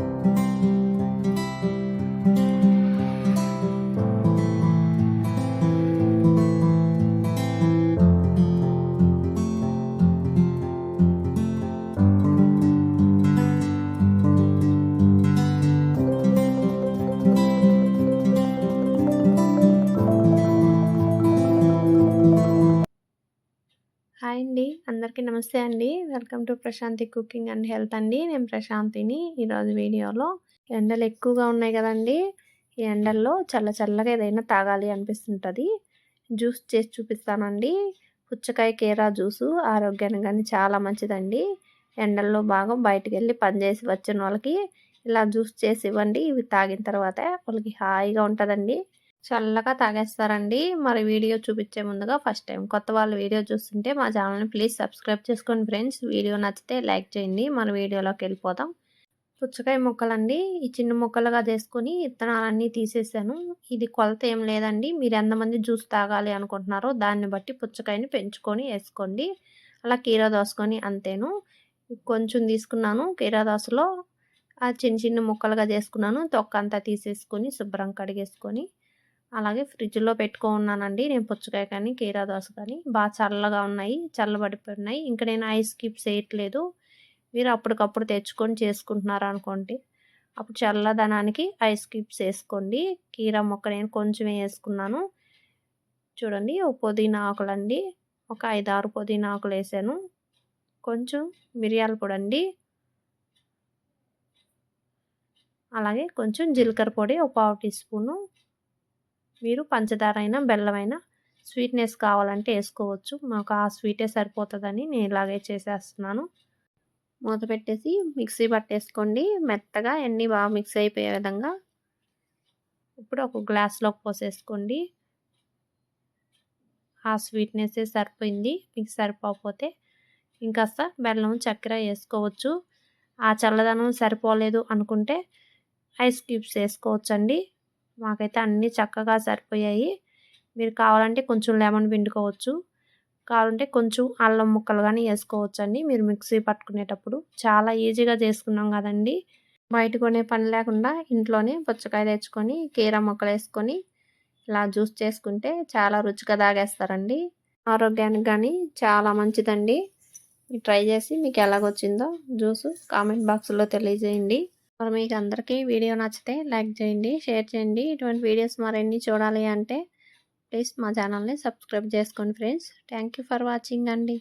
Thank you. Hi అండి. అందరికీ నమస్తే అండి. Welcome to Prashanti cooking and health అండి. నేను ప్రశాంతిని. ఈరోజు వీడియోలో ఎండలు ఎక్కువగా ఉన్నాయి కదండీ! ఈ ఎండల్లో చల్ల చల్లగా ఏదైనా తాగాలి అనిపిస్తుంటుంది జ్యూస్ చేసి చూపిస్తానండి. పుచ్చకాయ కీరా జ్యూసు ఆరోగ్యానికి కానీ చాలా మంచిదండి. ఎండల్లో బాగా బయటకు వెళ్ళి పనిచేసి వచ్చిన వాళ్ళకి ఇలా జ్యూస్ చేసి ఇవ్వండి. ఇవి తాగిన తర్వాత వాళ్ళకి హాయిగా ఉంటుందండి చల్లగా తాగేస్తారండి. మరి వీడియో చూపించే ముందుగా ఫస్ట్ టైం కొత్త వాళ్ళు వీడియో చూస్తుంటే మా ఛానల్‌ని ప్లీజ్ సబ్స్క్రైబ్ చేసుకోండి ఫ్రెండ్స్. వీడియో నచ్చితే లైక్ చేయండి. మన వీడియోలోకి వెళ్ళిపోతాం పుచ్చకాయ ముక్కలండి. ఈ చిన్న ముక్కలుగా చేసుకొని ఇత్తనాలన్నీ తీసేసాను. ఇది కొలత ఏం లేదండి. మీరు ఎంతమంది జ్యూస్ తాగాలి అనుకుంటున్నారో దాన్ని బట్టి పుచ్చకాయని పెంచుకొని వేసుకోండి. అలా కీరా దోసుకొని అంతేను. కొంచెం తీసుకున్నాను కీరా దోసలో ఆ చిన్న చిన్న ముక్కలుగా చేసుకున్నాను. తొక్క అంతా తీసేసుకొని శుభ్రం కడిగేసుకొని అలాగే ఫ్రిడ్జ్‌లో పెట్టుకో ఉన్నానండి నేను పుచ్చకాయ కానీ, కీరా దోస కానీ బాగా చల్లగా ఉన్నాయి. చల్లబడిపోయినాయి. ఇంకా నేను ఐస్ క్యూబ్స్ వేయట్లేదు. మీరు అప్పటికప్పుడు తెచ్చుకొని చేసుకుంటున్నారు అనుకోండి. అప్పుడు చల్లదనానికి ఐస్ క్యూబ్స్ వేసుకోండి. కీరా మొక్క నేను కొంచెమే వేసుకున్నాను. చూడండి ఓ పుదీనా ఆకులండి. ఒక 5, 6 పుదీనా ఆకులు వేసాను. కొంచెం మిరియాల పొడండి. అలాగే కొంచెం జీలకర్ర పొడి ఒక పావు టీ స్పూను. మీరు పంచదార అయినా, బెల్లమైనా స్వీట్‌నెస్ కావాలంటే వేసుకోవచ్చు. మాకు ఆ స్వీటే సరిపోతుందని నేను ఇలాగే చేసేస్తున్నాను. మూత పెట్టేసి మిక్సీ పట్టేసుకోండి. మెత్తగా ఎన్ని బాగా మిక్స్ అయిపోయే విధంగా. ఇప్పుడు ఒక గ్లాస్‌లోకి పోసేసుకోండి. ఆ స్వీట్‌నెస్సే సరిపోయింది. మీకు సరిపోకపోతే ఇంకాస్త బెల్లం, చక్కెర వేసుకోవచ్చు. ఆ చల్లదనం సరిపోలేదు అనుకుంటే ఐస్ క్యూబ్స్ వేసుకోవచ్చండి. మాకైతే అన్నీ చక్కగా సరిపోయాయి. మీరు కావాలంటే కొంచెం లెమన్ పిండుకోవచ్చు. కావాలంటే కొంచెం అల్లం ముక్కలు కానీ వేసుకోవచ్చండి. మీరు మిక్సీ పట్టుకునేటప్పుడు చాలా ఈజీగా చేసుకున్నాం కదండీ! బయట కొనే పని లేకుండా ఇంట్లోనే పుచ్చకాయ తెచ్చుకొని కీర ముక్కలు వేసుకొని ఇలా జ్యూస్ చేసుకుంటే చాలా రుచిగా తాగేస్తారండి. ఆరోగ్యానికి కానీ చాలా మంచిదండి. ట్రై చేసి మీకు ఎలాగొచ్చిందో జ్యూసు కామెంట్ బాక్స్‌లో తెలియజేయండి. మరి మీకు అందరికీ వీడియో నచ్చితే లైక్ చేయండి. షేర్ చేయండి. ఇటువంటి వీడియోస్ మరిన్ని చూడాలి అంటే ప్లీజ్ మా ఛానల్‌ని సబ్స్క్రైబ్ చేసుకోండి friends. Thank you for watching అండి.